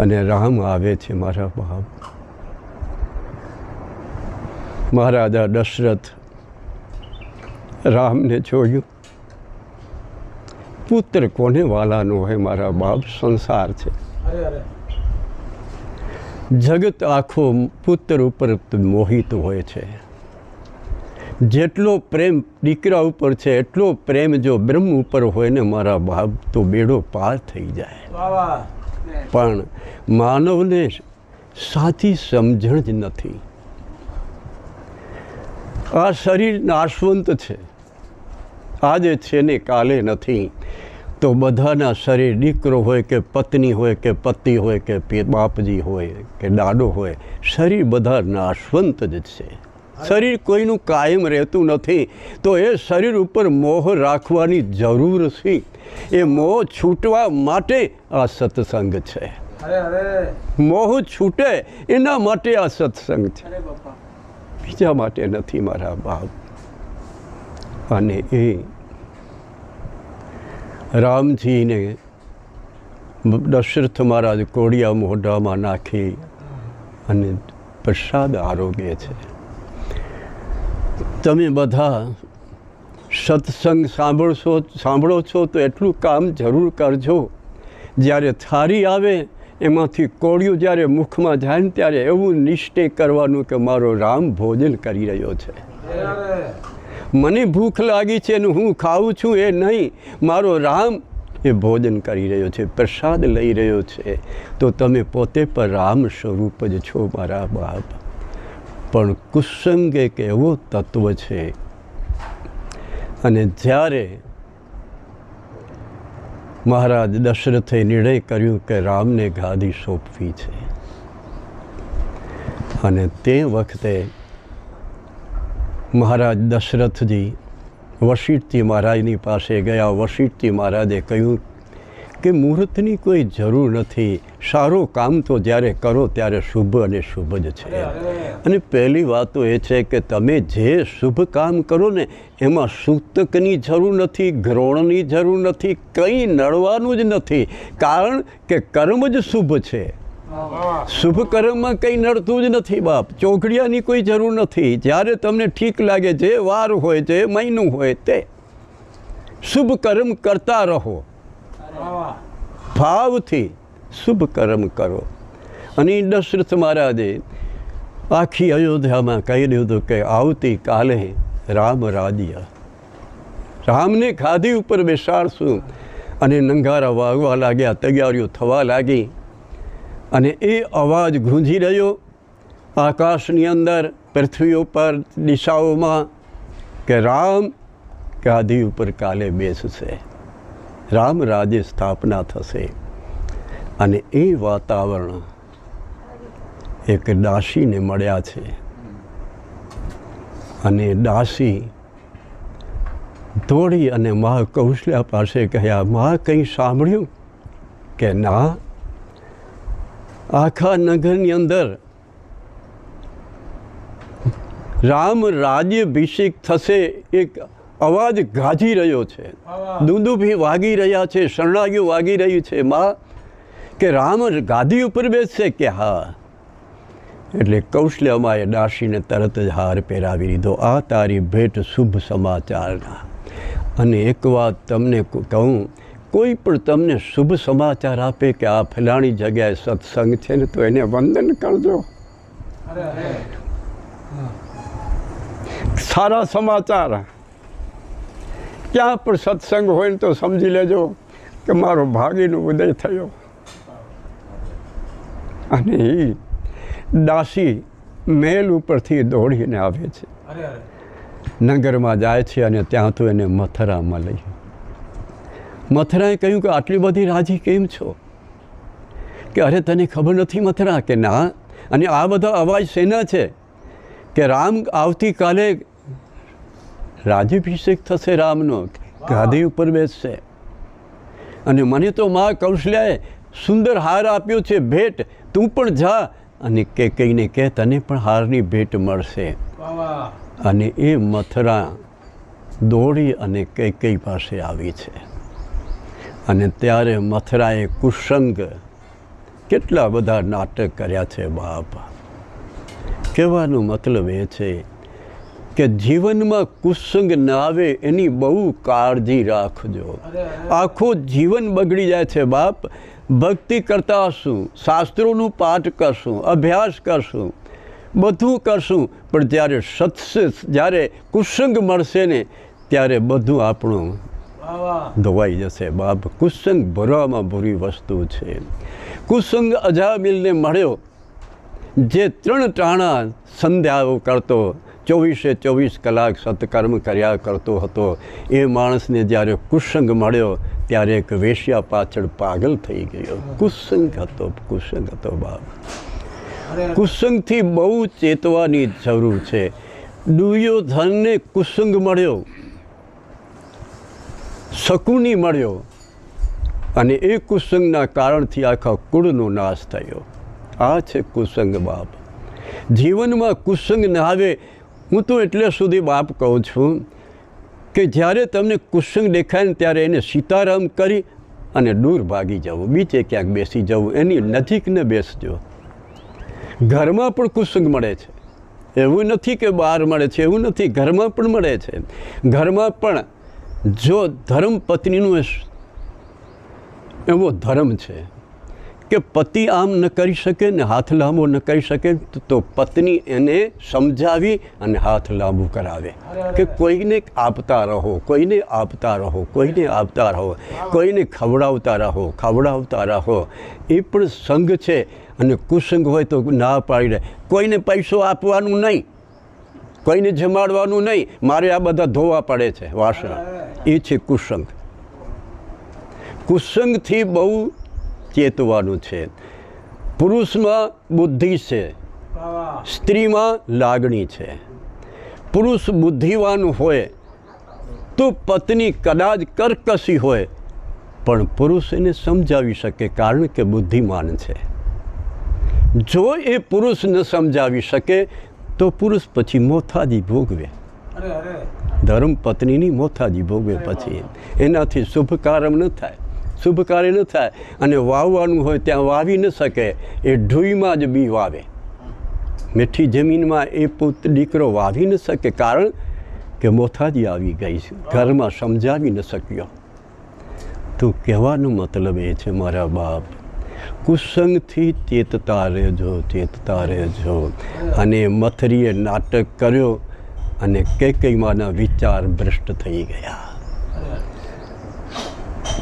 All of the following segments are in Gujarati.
અને રામ આવે છે મારા બાપ મહારાજા દશરથ રામને જોયું. પુત્ર કોને વાલાનો હોય મારા બાપ? સંસાર છે. જગત આખો પુત્ર ઉપર મોહિત હોય છે. જેટલો પ્રેમ દીકરા ઉપર છે એટલો પ્રેમ જો બ્રહ્મ ઉપર હોય ને મારા બાપ તો બેડો પાર થઈ જાય. પણ માનવને સાચી સમજણ જ નથી. આ શરીર નાશવંત છે. આજે છે ને કાલે નથી. તો બધાના શરીર દીકરો હોય કે પત્ની હોય કે પતિ હોય કે બાપજી હોય કે દાડો હોય, શરીર બધા નાશવંત જ છે. શરીર કોઈનું કાયમ રહેતું નથી. તો એ શરીર ઉપર મોહ રાખવાની જરૂર છે. એ મોહ છૂટવા માટે આ સત્સંગ છે. મોહ છૂટે એના માટે આ સત્સંગ છે. બીજા માટે નથી મારા બાપ. અને એ રામજીને દશરથ મહારાજ કોડિયા મોઢામાં નાખી અને પ્રસાદ આરોગ્ય છે. તમે બધા સત્સંગ સાંભળશો, સાંભળો છો તો એટલું કામ જરૂર કરજો. જ્યારે થારી આવે, એમાંથી કોળિયું જ્યારે મુખમાં જાય ને ત્યારે એવું નિશ્ચય કરવાનું કે મારો રામ ભોજન કરી રહ્યો છે. મને ભૂખ લાગી છે અને હું ખાઉં છું એ નહીં, મારો રામ એ ભોજન કરી રહ્યો છે, પ્રસાદ લઈ રહ્યો છે. તો તમે પોતે પણ રામ સ્વરૂપ જ છો મારા બાપ. પણ કુસંગ એક એવો તત્વ છે અને જ્યારે મહારાજ દશરથે નિર્ણય કર્યું કે રામને ગાદી સોંપવી છે, અને તે વખતે મહારાજ દશરથજી વશિષ્ઠજી મહારાજની પાસે ગયા. વશિષ્ઠજી મહારાજે કહ્યું કે મુહૂર્તની કોઈ જરૂર નથી. સારો કામ તો જ્યારે કરો ત્યારે શુભ અને શુભ જ છે. અને પહેલી વાત તો એ છે કે તમે જે શુભ કામ કરો ને એમાં સૂતકની જરૂર નથી ગ્રહણની જરૂર નથી કંઈ નડવાનું જ નથી. કારણ કે કર્મ જ શુભ છે. શુભ કર્મમાં કંઈ નડતું જ નથી બાપ. ચોકડિયાની કોઈ જરૂર નથી. જ્યારે તમને ઠીક લાગે જે વાર હોય જે મહિનું હોય તે. શુભ કર્મ કરતા રહો. ભાવથી શુભ કર્મ કરો. અને દશરથ મહારાજે આખી અયોધ્યામાં કહી દીધું કે આવતીકાલે રામ રાજ્ય. રામને ખાધી ઉપર બેસાડશું અને નંગારા વાગવા લાગ્યા, તૈયારીઓ થવા લાગી. અને એ અવાજ ગુંજી રહ્યો. આકાશની અંદર, પૃથ્વી ઉપર, દિશાઓમાં કે રામ ગાદી ઉપર કાલે બેસશે. રામ રાજ્ય સ્થાપના થશે. અને એ વાતાવરણ એક દાસીને મળ્યા છે. અને દાસી દોડી અને મા કૌશલ્યા પાસે કહ્યા મા કંઈ સાંભળ્યું કે ના? આખા નગરની અંદર રામ રાજ્યાભિષેક થશે એક અવાજ ગાજી રહ્યો છે. દુંદુભી વાગી રહ્યા છે શરણાગીઓ વાગી રહી છે. માં કે રામ ગાદી ઉપર બેસશે કે હા? એટલે કૌશલ્યમાં એ દાસીને તરત જ હાર પહેરાવી દીધો આ તારી ભેટ શુભ સમાચારના. અને એક વાત તમને કહું કોઈ પણ તમને શુભ સમાચાર આપે કે આ ફલાણી જગ્યાએ સત્સંગ છે ને તો એને વંદન કરજો. સારા સમાચાર. ક્યાં પણ સત્સંગ હોય ને તો સમજી લેજો કે મારો ભાગીનો ઉદય થયો. અને એ દાસી મેલ ઉપરથી દોડીને આવે છે. નગરમાં જાય છે અને ત્યાં તો એને મથરામાં લઈ મથરાએ કહ્યું કે આટલી બધી રાજી કેમ છો? કે અરે તને ખબર નથી મથરા કે ના? અને આ બધા અવાજ શેના છે? કે રામ આવતીકાલે રાજ્યાભિષેક થશે રામનો, ગાદી ઉપર બેસશે. અને મને તો મા કૌશલ્યાએ સુંદર હાર આપ્યો છે, ભેટ, તું પણ જા. અને કે કહીને કે તને પણ હારની ભેટ મળશે. અને એ મથરા દોડી અને કઈ કઈ પાસે આવી છે. અને ત્યારે મથરાએ કુસંગ કેટલા બધા નાટક કર્યા છે બાપ. કહેવાનો મતલબ એ છે કે જીવનમાં કુસંગ ના આવે એની બહુ કાળજી રાખજો. આખું જીવન બગડી જાય છે બાપ. ભક્તિ કરતા હશું શાસ્ત્રોનું પાઠ કરશું અભ્યાસ કરશું બધું કરશું પણ જ્યારે સત્સ જ્યારે કુસંગ મળશે ને ત્યારે બધું આપણું ધોવાઈ જશે બાપ. કુસંગ ભરવામાં ભૂરી વસ્તુ છે. કુસંગ અજામિલને મળ્યો જે ત્રણ ટાણા સંધ્યાઓ કરતો ચોવીસે ચોવીસ કલાક સત્કર્મ કર્યા કરતો હતો. એ માણસને જ્યારે કુસંગ મળ્યો ત્યારે એક વેશ્યા પાછળ પાગલ થઈ ગયો. કુસંગ હતો કુસંગ હતો બાપ. કુસંગથી બહુ ચેતવાની જરૂર છે. દુર્યોધનને કુસંગ મળ્યો. શકુની મળ્યો. અને એ કુસંગના કારણથી આખા કુળનો નાશ થયો. આ છે કુસંગ બાપ. જીવનમાં કુસંગ ના આવે હું તો એટલે સુધી બાપ કહું છું કે જ્યારે તમને કુસંગ દેખાય ને ત્યારે એને સીતારામ કરી અને દૂર ભાગી જવું બીજે ક્યાંક બેસી જવું એની નજીકને બેસજો. ઘરમાં પણ કુસંગ મળે છે. એવું નથી કે બહાર મળે છે. એવું નથી. ઘરમાં પણ મળે છે. ઘરમાં પણ જો ધર્મ પત્નીનું એવો ધર્મ છે. કે પતિ આમ ન કરી શકે ને હાથ લાંબો ન કરી શકે, તો- પત્ની એને સમજાવી અને હાથ લાંબુ કરાવે. કે કોઈને આપતા રહો, કોઈને આપતા રહો, કોઈને આપતા રહો, કોઈને ખવડાવતા રહો ખવડાવતા રહો. એ પણ સંઘ છે અને કુસંગ હોય તો ના પાડી દે. કોઈને પૈસો આપવાનું નહીં, કોઈને જમાડવાનું નહીં. મારે આ બધા ધોવા પડે છે વાસણ. એ છે કુસંગ. કુસંગથી બહુ ચેતવાનું છે. પુરુષમાં બુદ્ધિ છે. સ્ત્રીમાં લાગણી છે. પુરુષ બુદ્ધિવાન હોય તો પત્ની કદાચ કરકસી હોય પણ પુરુષ એને સમજાવી શકે કારણ કે બુદ્ધિમાન છે. જો એ પુરુષ ન સમજાવી શકે તો પુરુષ પછી મોથાજી ભોગવે. ધર્મ પત્નીની મોથાજી ભોગવે પછી. એનાથી શુભ કારણ ન થાય. શુભ કાર્ય ન થાય અને વાવવાનું હોય ત્યાં વાવી ન શકે, એ ઢૂઈમાં જ બી વાવે. મીઠી જમીનમાં એ પુત્ર દીકરો વાવી ન શકે કારણ કે મોથાજી આવી ગઈ છે, ઘરમાં સમજાવી ન શક્યો. તો કહેવાનો મતલબ એ છે, મારા બાપ, કુસંગથી ચેતતા રહેજો ચેતતા રહેજો. અને મથરીએ નાટક કર્યો અને કૈકૈમાના વિચાર ભ્રષ્ટ થઈ ગયા.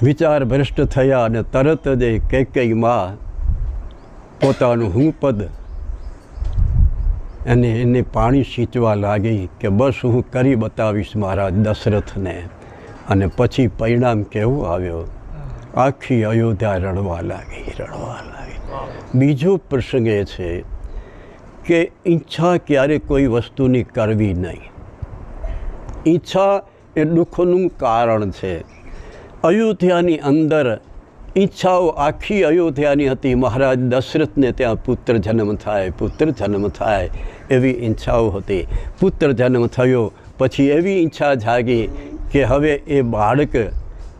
વિચાર ભ્રષ્ટ થયા અને તરત જ એ કૈકૈમાં પોતાનું હું પદ અને એને પાણી સીંચવા લાગી કે બસ હું કરી બતાવીશ મારા દશરથને. અને પછી પરિણામ કેવું આવ્યો? આખી અયોધ્યા રડવા લાગી રડવા લાગી. બીજો પ્રસંગ એ છે કે ઈચ્છા ક્યારે કોઈ વસ્તુની કરવી નહીં. ઈચ્છા એ દુઃખનું કારણ છે. અયોધ્યાની અંદર ઈચ્છાઓ આખી અયોધ્યાની હતી. મહારાજ દશરથને ત્યાં પુત્ર જન્મ થાય, પુત્ર જન્મ થાય એવી ઈચ્છાઓ હતી. પુત્ર જન્મ થયો, પછી એવી ઈચ્છા જાગી કે હવે એ બાળક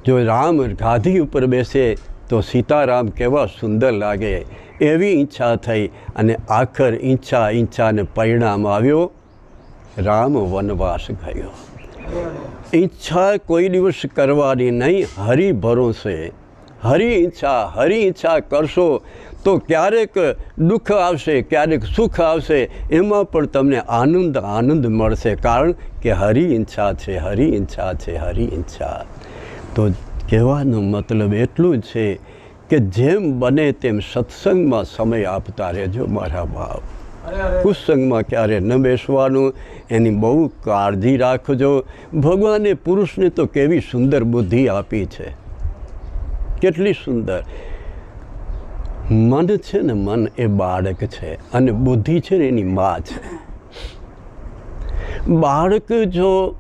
જો રામ ગાધી ઉપર બેસે તો સીતારામ કેવા સુંદર લાગે એવી ઈચ્છા થઈ અને આખર ઈચ્છા ઈચ્છાને પરિણામ આવ્યો. રામ વનવાસ ગયો. ઈચ્છા કોઈ દિવસ કરવાની નહીં, હરિ ભરોસે. હરિ ઈચ્છા હરિ ઈચ્છા કરશો તો ક્યારેક દુઃખ આવશે, ક્યારેક સુખ આવશે, એમાં પણ તમને આનંદ આનંદ મળશે. કારણ કે હરિ ઈચ્છા છે, હરિ ઈચ્છા છે, હરિ ઈચ્છા. તો કહેવાનો મતલબ એટલું છે કે જેમ બને તેમ સત્સંગમાં સમય આપતા રહેજો મારા અરે કુસંગમાં ક્યારે ન બેસવાનું, એની બહુ કાળજી રાખજો. ભગવાને પુરુષને તો કેવી સુંદર બુદ્ધિ આપી છે. કેટલી સુંદર. મન છે ને, મન એ બાળક છે અને બુદ્ધિ છે ને, એની મા છે. બાળક જો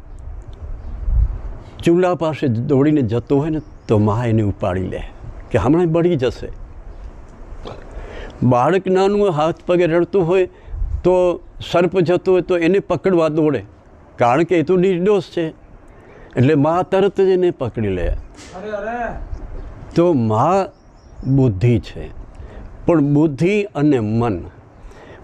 ચૂલા પાસે દોડીને જતો હોય ને, તો મા એને ઉપાડી લે. કે હમણાં બળી જશે. બાળક નાનું હાથ પગે રડતું હોય તો સર્પ જતો હોય તો એને પકડવા દોડે. કારણ કે એ તો નિર્દોષ છે. એટલે મા તરત જ એને પકડી લે. તો મા બુદ્ધિ છે. પણ બુદ્ધિ અને મન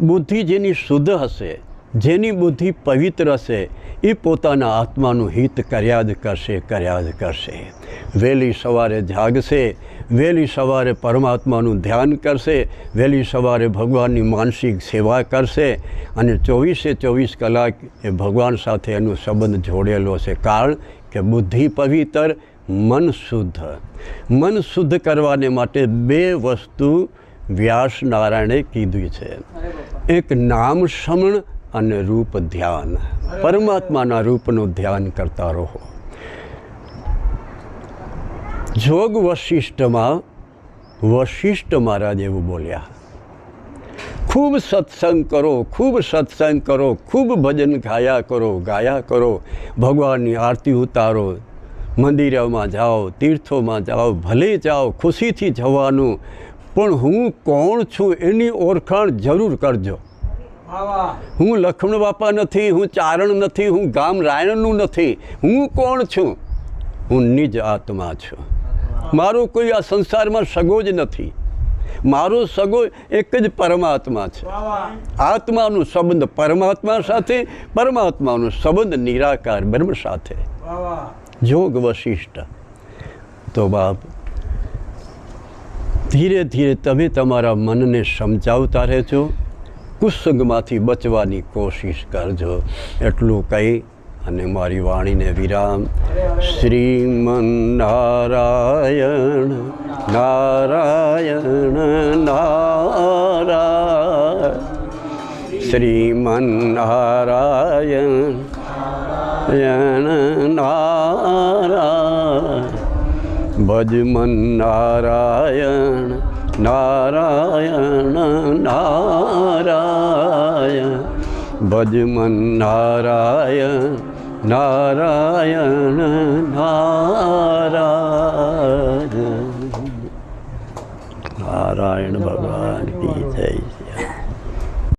બુદ્ધિ જેની શુદ્ધ હશે જેની બુદ્ધિ પવિત્ર હશે એ પોતાના આત્માનું હિત કર્યા જ કરશે કર્યા જ કરશે. વહેલી સવારે જાગશે વહેલી સવારે પરમાત્માનું ધ્યાન કરશે, વહેલી સવારે ભગવાનની માનસિક સેવા કરશે અને ચોવીસે ચોવીસ કલાક એ ભગવાન સાથે એનો સંબંધ જોડેલો છે. કારણ કે બુદ્ધિ પવિત્ર, મન શુદ્ધ. મન શુદ્ધ કરવાને માટે બે વસ્તુ વ્યાસ નારાયણે કીધી છે. એક નામ સમણ અને રૂપ ધ્યાન. પરમાત્માના રૂપનું ધ્યાન કરતા રહો. જોગ વશિષ્ઠમાં વશિષ્ઠ મહારાજ એવું બોલ્યા. ખૂબ સત્સંગ કરો, ખૂબ સત્સંગ કરો, ખૂબ ભજન ગાયા કરો ગાયા કરો, ભગવાનની આરતી ઉતારો, મંદિરોમાં જાઓ, તીર્થોમાં જાઓ, ભલે જાઓ, ખુશીથી જવાનું, પણ હું કોણ છું એની ઓળખાણ જરૂર કરજો. હું લક્ષ્મણ બાપા નથી, હું ચારણ નથી, હું ગામ રાયણનું નથી, હું કોણ છું? હું નિજ આત્મા છું. મારો કોઈ આ સંસારમાં સગો જ નથી. મારો સગો એક જ પરમાત્મા છે. આત્માનો સંબંધ પરમાત્મા સાથે, પરમાત્માનો સંબંધ નિરાકાર બ્રહ્મ સાથે. જોગ વશિષ્ઠ. તો બાપ, ધીરે ધીરે તમે તમારા મનને સમજાવતા રહેજો. કુસંગમાંથી બચવાની કોશિશ કરજો. એટલું કહી અને મારી વાણીને વિરામ. શ્રીમન નારાયણ નારાયણ. નારાયણ શ્રીમન નારાયણ. નારાયણ ભજમન નારાયણ નારાયણ નારાયણ. ભજમન નારાયણ નારાયણ નારાયણ નારાયણ ભગવાન